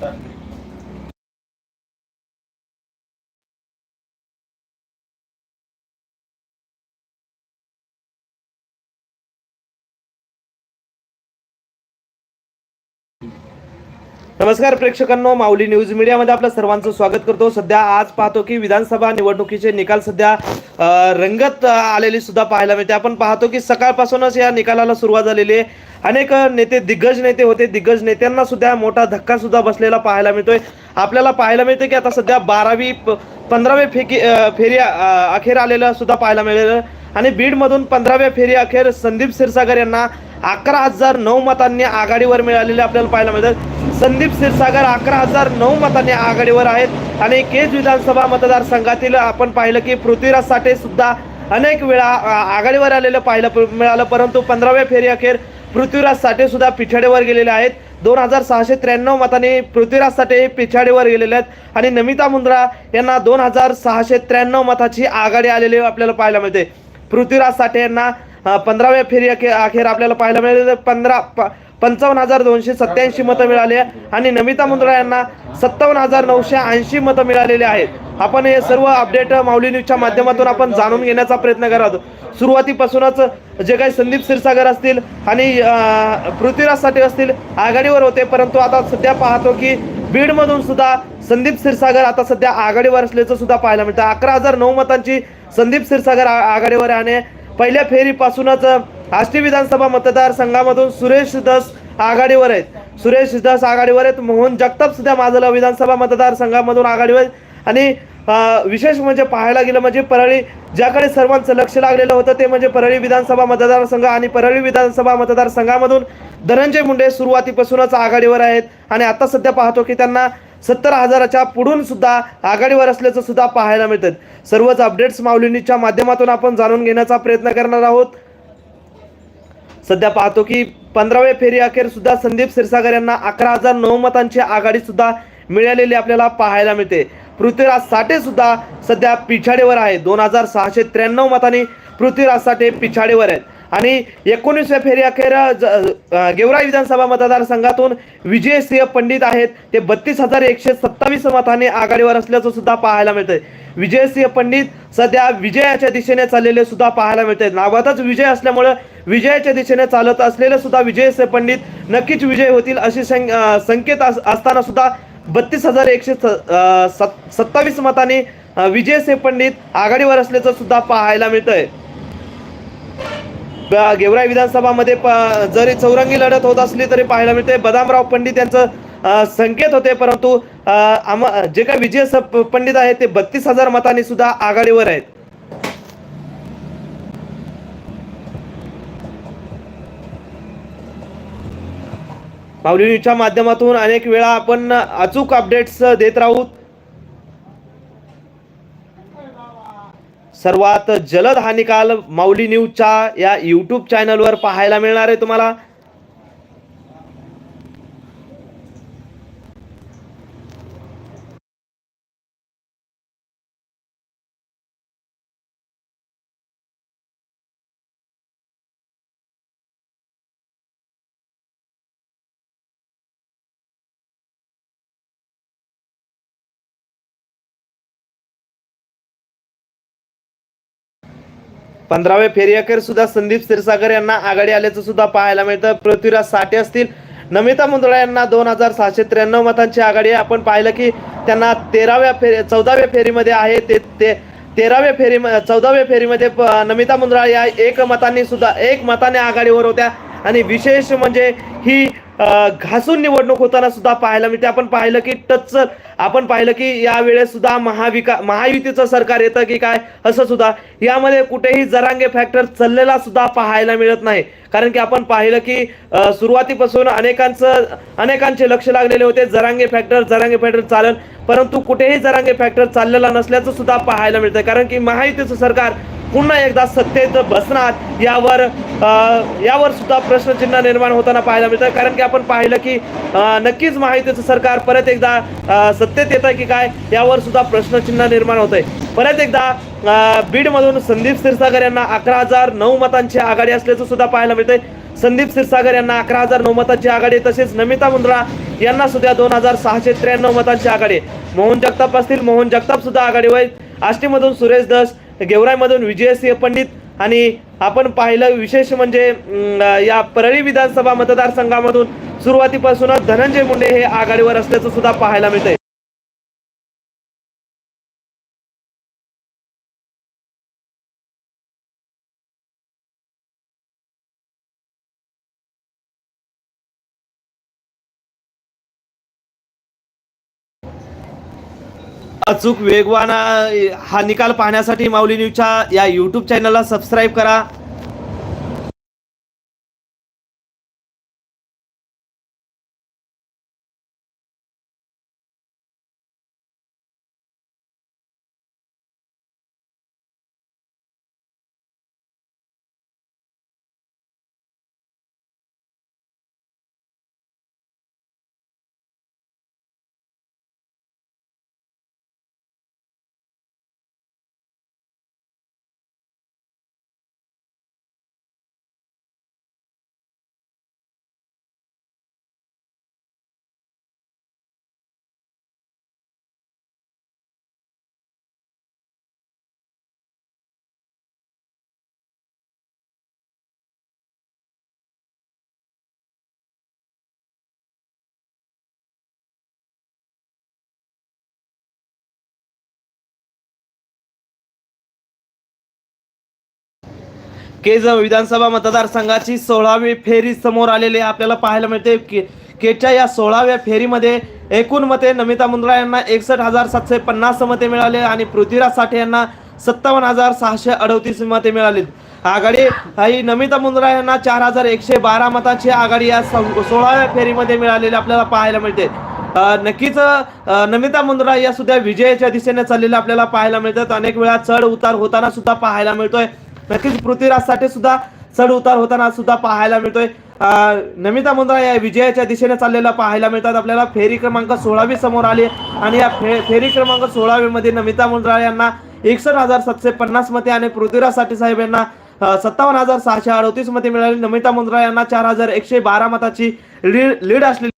Thank you. नमस्कार प्रेक्षकांनो माऊली news मीडियामध्ये आपलं सर्वांचं स्वागत करतो. सध्या आज पाहतो की विधानसभा निवडणुकीचे निकाल सध्या रंगत आलेली सुद्धा पाहायला मिळते. आपण पाहतो की सकाळपासूनच या निकालाला सुरुवात झालेली आहे. अनेक नेते दिग्गज नेते होते. दिग्गज नेत्यांना सुद्धा मोठा धक्का सुद्धा बसलेला पाहायला मिळतोय. आपल्याला पाहायला मिळते की आता सध्या बारावी प- पंधरावी फेकी फेरी अखेर आलेलं सुद्धा पाहायला मिळेल आणि बीडमधून पंधराव्या फेरी अखेर संदीप क्षीरसागर यांना अकरा हजार नऊ मतांनी आघाडीवर मिळालेले आपल्याला पाहायला मिळतात. संदीप क्षीरसागर अकरा हजार नऊ मतांनी आघाडीवर आहेत आणि केज विधानसभा मतदारसंघातील आपण पाहिलं की पृथ्वीराज साठे सुद्धा अनेक वेळा आघाडीवर आलेलं पाहायला मिळालं. परंतु पंधराव्या फेरी अखेर पृथ्वीराज साठे सुद्धा पिछाडीवर गेलेले आहेत. दोन हजार सहाशे त्र्याण्णव मतांनी पृथ्वीराज साठे पिछाडीवर गेलेले आहेत. आणि नमिता मुंद्रा यांना दोन हजार सहाशे त्र्याण्णव मताची आघाडी आलेली आपल्याला पाहायला मिळते. पृथ्वीराज साठे यांना पंधराव्या फेरी अखे- अखेर आपल्याला पाहायला मिळाले. पंधरा प- पंचावन्न हजार दोनशे सत्याऐंशी मतं मिळाली आहे. आणि नमिता मुंद्रा यांना सत्तावन्न हजार नऊशे ऐंशी मतं मिळालेली आहेत. आपण हे सर्व अपडेट माऊली न्यूजच्या माध्यमातून आपण जाणून घेण्याचा प्रयत्न करत आहोत. सुरुवातीपासूनच जे काही संदीप क्षीरसागर असतील आणि पृथ्वीराज साठे असतील आघाडीवर होते. परंतु आता सध्या पाहतो की बीडमधून सुद्धा संदीप क्षीरसागर आता सध्या आघाडीवर असल्याचं सुद्धा पाहायला मिळतं. अकरा हजार नऊ मतांची संदीप क्षीरसागर आ- आघाडीवर आहे आणि पहिल्या फेरीपासूनच आष्टी विधानसभा मतदारसंघामधून सुरेश दस आघाडीवर आहेत. सुरेश दस आघाडीवर आहेत. मोहन जगताप सुद्धा माझला विधानसभा मतदारसंघामधून आघाडीवर आहेत. आणि विशेष म्हणजे पाहायला गेलं म्हणजे परळी ज्याकडे सर्वांचं लक्ष लागलेलं होतं ते म्हणजे परळी विधानसभा मतदारसंघ आणि परळी विधानसभा मतदारसंघामधून धनंजय मुंडे सुरुवातीपासूनच आघाडीवर आहेत. आणि आता सध्या पाहतो की त्यांना सत्तर हजाराच्या पुढून सुद्धा आघाडीवर असल्याचं सुद्धा पाहायला मिळतात सर्वच अपडेट्स माऊलींच्या माध्यमातून आपण जाणून घेण्याचा प्रयत्न करणार आहोत. सध्या पाहतो की पंधराव्या फेरी अखेर सुद्धा संदीप क्षीरसागर यांना अकरा हजार नऊ मतांची आघाडी सुद्धा मिळालेली आपल्याला पाहायला मिळते. पृथ्वीराज साठे सुद्धा सध्या पिछाडीवर आहे दोन हजार सहाशे त्र्याण्णव मतांनी पृथ्वीराज साठे पिछाडीवर आहेत. आणि एकोणीसव्या फेरी अखेर ज- गेवराई विधानसभा मतदारसंघातून विजयसिंह पंडित आहेत. ते बत्तीस हजार एकशे सत्तावीस मताने आघाडीवर असल्याचं सुद्धा पाहायला मिळतंय. विजयसिंह पंडित सध्या विजयाच्या दिशेने चाललेले सुद्धा पाहायला मिळतात नावातच विजय असल्यामुळं विजयाच्या दिशेने चालत असलेले सुद्धा विजयसिंह पंडित नक्कीच विजय होतील अशी सं- संकेत अस- असताना सुद्धा बत्तीस हजार एकशे स- सत- सत्तावीस मताने विजय विजयसिंह पंडित आघाडीवर असल्याचं सुद्धा पाहायला मिळतंय. गेवराई विधानसभामध्ये प- जरी चौरंगी लढत होत असली तरी पाहायला मिळते बदामराव पंडित यांचं संकेत होते परंतु आम जे काही विजय स- पंडित आहेत ते बत्तीस हजार मतांनी सुद्धा आघाडीवर आहेत. माऊली न्यूजच्या माध्यमातून अनेक वेळा आपण अचूक अपडेट्स देत राहू. सर्वात जलद हा निकाल माऊली न्यूजच्या या यूट्यूब चॅनलवर पाहायला मिळणार आहे तुम्हाला. पंधराव्या फेरी अखेर सुद्धा संदीप क्षीरसागर यांना आघाडी आल्याचं सुद्धा पाहायला मिळतं. पृथ्वीराज साठे असतील. नमिता मुंदळा यांना दोन हजार सहाशे त्र्याण्णव मतांची आघाडी आहे. आपण पाहिलं की त्यांना तेराव्या फेरी चौदाव्या फेरीमध्ये आहे. ते ते तेराव्या फेरी चौदाव्या फेरीमध्ये प- नमिता मुंद्रा या एक मतांनी सुद्धा एक मताने आघाडीवर होत्या. आणि विशेष म्हणजे ही घासून निवडणूक होताना सुद्धा पाहायला मिळते. आपण पाहिलं की टच आपण पाहिलं की यावेळेस सुद्धा महाविका महायुतीचं सरकार येतं की काय असं सुद्धा. यामध्ये कुठेही जरांगे फॅक्टर चाललेला सुद्धा पाहायला मिळत नाही. कारण की आपण पाहिलं की सुरुवातीपासून अनेकांचं अनेकांचे लक्ष लागलेले होते. जरांगे फॅक्टर जरांगे फॅक्टर चालन. परंतु कुठेही जरांगे फॅक्टर चाललेला नसल्याचं सुद्धा पाहायला मिळतं कारण की महायुतीचं सरकार पुन्हा एकदा सत्तेत बसणार. यावर यावर सुद्धा प्रश्नचिन्ह निर्माण होताना पाहायला मिळतं. कारण की आपण पाहिलं की नक्कीच माहितीचं सरकार परत एकदा सत्तेत येतं की काय यावर सुद्धा प्रश्नचिन्ह निर्माण होत आहे परत एकदा बीडमधून संदीप क्षीरसागर यांना अकरा हजार नऊ मतांची आघाडी असल्याचं सुद्धा पाहायला मिळतंय. संदीप क्षीरसागर यांना अकरा हजार नऊ मतांची आघाडी तसेच नमिता मुंद्रा यांना सुद्धा दोन हजार सहाशे त्र्याण्णव मतांची आघाडी आहे. मोहन जगताप असतील मोहन जगताप सुद्धा आघाडीवर आष्टीमधून सुरेश दस गेवराईमधून विजयसिंह पंडित आणि आपण पाहिलं विशेष म्हणजे या परळी विधानसभा मतदारसंघामधून सुरुवातीपासूनच धनंजय मुंडे हे आघाडीवर असल्याचं सुद्धा पाहायला मिळतंय. अचूक वेगवान हा निकाल पाहण्यासाठी माऊली न्यूजच्या या यूट्यूब चॅनलला सबस्क्राईब करा. केजव विधानसभा मतदारसंघाची सोळावी फेरी समोर आलेली आपल्याला पाहायला मिळते के केच्या या सोळाव्या फेरीमध्ये एकूण मते नमिता मुंद्रा यांना एकसष्ट हजार सातशे पन्नास मते मिळाले आणि पृथ्वीराज साठे यांना सत्तावन्न हजार सहाशे अडतीस मते मिळाली. आघाडी ही नमिता मुंद्रा यांना चार हजार एकशे बारा मताची आघाडी या सोळाव्या फेरीमध्ये मिळालेली आपल्याला पाहायला मिळते. नक्कीच नमिता मुंद्रा या सुद्धा विजयाच्या दिशेने चाललेल्या आपल्याला पाहायला मिळतात. अनेक वेळा चढ उतार होताना सुद्धा पाहायला मिळतोय. नक्कीच पृथ्वीराज साठे सुद्धा चढ उतार होताना सुद्धा पाहायला मिळतोय. नमिता मुंद्रा या विजयाच्या दिशेने चाललेला पाहायला मिळतात. आपल्याला फेरी क्रमांक सोळावी समोर आली आणि या फे फेरी क्रमांक सोळावी मध्ये नमिता मुंद्रा यांना एकसष्ट हजार सातशे पन्नास मते आणि पृथ्वीराज साठे साहेब यांना सत्तावन्न हजार सहाशे अडतीस मते मिळाली. नमिता मुंद्रा यांना चार हजार एकशे बारा मताची लीड लीड असलेली